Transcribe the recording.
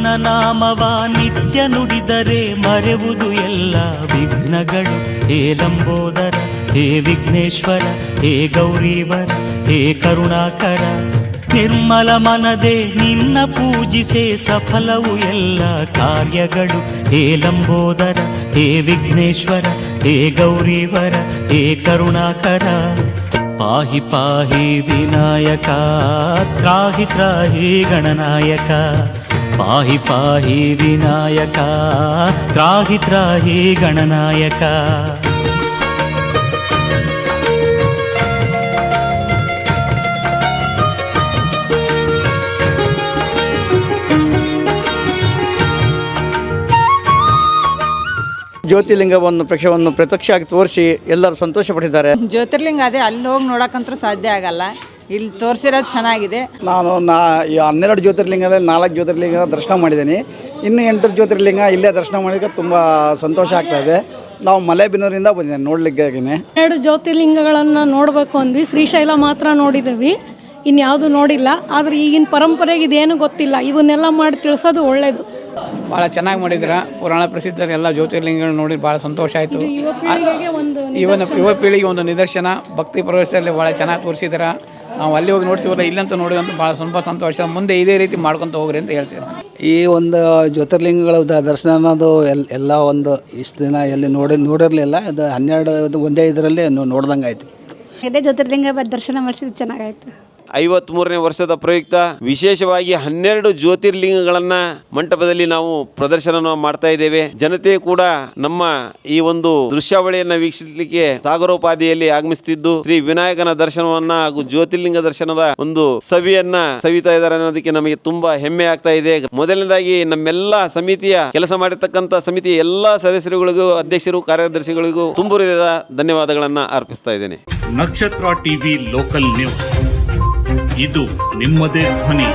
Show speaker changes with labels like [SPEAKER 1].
[SPEAKER 1] ನಿನ್ನ ನಾಮವ ನಿತ್ಯ ನುಡಿದರೆ ಮರೆವುದು ಎಲ್ಲ ವಿಘ್ನಗಳು. ಹೇ ಲಂಬೋದರ, ಹೇ ವಿಘ್ನೇಶ್ವರ, ಹೇ ಗೌರೀವರ, ಹೇ ಕರುಣಾಕರ. ನಿರ್ಮಲ ಮನದೆ ನಿನ್ನ ಪೂಜಿಸೆ ಸಫಲವು ಎಲ್ಲ ಕಾರ್ಯಗಳು. ಹೇ ಲಂಬೋದರ, ಹೇ ವಿಘ್ನೇಶ್ವರ, ಹೇ ಗೌರೀವರ, ಹೇ ಕರುಣಾಕರ. ಪಾಹಿ ಪಾಹಿ ವಿನಾಯಕ, ತ್ರಾಹಿ ತ್ರಾಹಿ ಗಣನಾಯಕ. ಪಾಹಿ ಪಾಹಿ ವಿನಾಯಕ ತ್ರಾಹಿ ತ್ರಾಹಿ ಗಣನಾಯಕ.
[SPEAKER 2] ಜ್ಯೋತಿರ್ಲಿಂಗವನ್ನು ಪ್ರಕ್ಷವನ್ನು ಪ್ರತ್ಯಕ್ಷವಾಗಿ ತೋರಿಸಿ ಎಲ್ಲರೂ ಸಂತೋಷ ಪಟ್ಟಿದ್ದಾರೆ
[SPEAKER 3] ಜ್ಯೋತಿರ್ಲಿಂಗ ಅದೇ ಅಲ್ಲಿ ಹೋಗಿ ನೋಡಕ್ಕಂತೂ ಸಾಧ್ಯ ಆಗಲ್ಲ. ಇಲ್ಲಿ ತೋರಿಸಿರೋದು ಚೆನ್ನಾಗಿದೆ.
[SPEAKER 2] ನಾನು ನಾ ಈ ಹನ್ನೆರಡು ಜ್ಯೋತಿರ್ಲಿಂಗದಲ್ಲಿ ನಾಲ್ಕು ಜ್ಯೋತಿರ್ಲಿಂಗ ದರ್ಶನ ಮಾಡಿದ್ದೀನಿ. ಇನ್ನು ಎಂಟು ಜ್ಯೋತಿರ್ಲಿಂಗ ಇಲ್ಲೇ ದರ್ಶನ ಮಾಡಿದ್ರೆ ತುಂಬ ಸಂತೋಷ ಆಗ್ತಾ ಇದೆ. ನಾವು ಮಲೆಬೆನ್ನೂರಿಂದ ಬಂದಿದ್ದೇನೆ ನೋಡ್ಲಿಕ್ಕಾಗಿನೇ.
[SPEAKER 4] ಎರಡು ಜ್ಯೋತಿರ್ಲಿಂಗಗಳನ್ನು ನೋಡಬೇಕು ಅಂದ್ವಿ. ಶ್ರೀಶೈಲ ಮಾತ್ರ ನೋಡಿದ್ದೀವಿ ಇನ್ಯಾವುದು ನೋಡಿಲ್ಲ. ಆದರೆ ಈಗಿನ ಪರಂಪರೆಗೆ ಇದೇನು ಗೊತ್ತಿಲ್ಲ. ಇವನ್ನೆಲ್ಲ ಮಾಡಿ ತಿಳಿಸೋದು ಒಳ್ಳೆಯದು
[SPEAKER 5] ಭಾಳ ಚೆನ್ನಾಗಿ ಮಾಡಿದ್ರ ಪುರಾಣ ಪ್ರಸಿದ್ಧ ಎಲ್ಲ ಜ್ಯೋತಿರ್ಲಿಂಗಗಳು ನೋಡಿ ಭಾಳ ಸಂತೋಷ ಆಯಿತು. ಇವನ ಯುವ ಪೀಳಿಗೆ ಒಂದು ನಿದರ್ಶನ. ಭಕ್ತಿ ಪ್ರವೇಶದಲ್ಲಿ ಭಾಳ ಚೆನ್ನಾಗಿ ತೋರಿಸಿದಾರ ನಾವು ಅಲ್ಲಿ ಹೋಗಿ ನೋಡ್ತೀವಲ್ಲ ಇಲ್ಲಂತ ನೋಡಿದಂತ ಭಾಳ ತುಂಬ ಸಂತೋಷ. ಮುಂದೆ ಇದೇ ರೀತಿ ಮಾಡ್ಕೊತ ಹೋಗ್ರಿ ಅಂತ ಹೇಳ್ತೀವಿ
[SPEAKER 6] ಈ ಒಂದು ಜ್ಯೋತಿರ್ಲಿಂಗಗಳ ದರ್ಶನ ಅನ್ನೋದು ಎಲ್ ಎಲ್ಲ ಒಂದು ಇಷ್ಟು ದಿನ ಎಲ್ಲಿ ನೋಡಿ ನೋಡಿರಲಿಲ್ಲ. ಅದು ಹನ್ನೆರಡು ಇದು ಒಂದೇ ಇದರಲ್ಲಿ ನೋಡ್ದಂಗೆ ಆಯಿತು
[SPEAKER 4] ಇದೇ ಜ್ಯೋತಿರ್ಲಿಂಗ ದರ್ಶನ ಮಾಡಿಸಿದ್ದು ಚೆನ್ನಾಗಾಯ್ತು.
[SPEAKER 7] ಐವತ್ಮೂರನೇ ವರ್ಷದ ಪ್ರಯುಕ್ತ ವಿಶೇಷವಾಗಿ ಹನ್ನೆರಡು ಜ್ಯೋತಿರ್ಲಿಂಗಗಳನ್ನ ಮಂಟಪದಲ್ಲಿ ನಾವು ಪ್ರದರ್ಶನ ಮಾಡ್ತಾ ಇದ್ದೇವೆ. ಜನತೆ ಕೂಡ ನಮ್ಮ ಈ ಒಂದು ದೃಶ್ಯಾವಳಿಯನ್ನ ವೀಕ್ಷಿಸಲಿಕ್ಕೆ ಸಾಗರೋಪಾದಿಯಲ್ಲಿ ಆಗಮಿಸುತ್ತಿದ್ದು ಶ್ರೀ ವಿನಾಯಕನ ದರ್ಶನವನ್ನ ಹಾಗೂ ಜ್ಯೋತಿರ್ಲಿಂಗ ದರ್ಶನದ ಒಂದು ಸವಿಯನ್ನ ಸವಿತಾ ಇದ್ದಾರೆ ಅನ್ನೋದಕ್ಕೆ ನಮಗೆ ತುಂಬಾ ಹೆಮ್ಮೆ ಆಗ್ತಾ ಇದೆ. ಮೊದಲನೇದಾಗಿ ನಮ್ಮೆಲ್ಲ ಸಮಿತಿಯ ಕೆಲಸ ಮಾಡಿರ್ತಕ್ಕಂಥ ಸಮಿತಿಯ ಎಲ್ಲಾ ಸದಸ್ಯರುಗಳಿಗೂ, ಅಧ್ಯಕ್ಷರು, ಕಾರ್ಯದರ್ಶಿಗಳಿಗೂ ತುಂಬುರಿದ ಧನ್ಯವಾದಗಳನ್ನ ಅರ್ಪಿಸ್ತಾ ಇದ್ದೇನೆ.
[SPEAKER 8] ನಕ್ಷತ್ರ ಟಿವಿ ಲೋಕಲ್ ನ್ಯೂಸ್. ಇದು ನಿಮ್ಮದೇ ಧ್ವನಿ.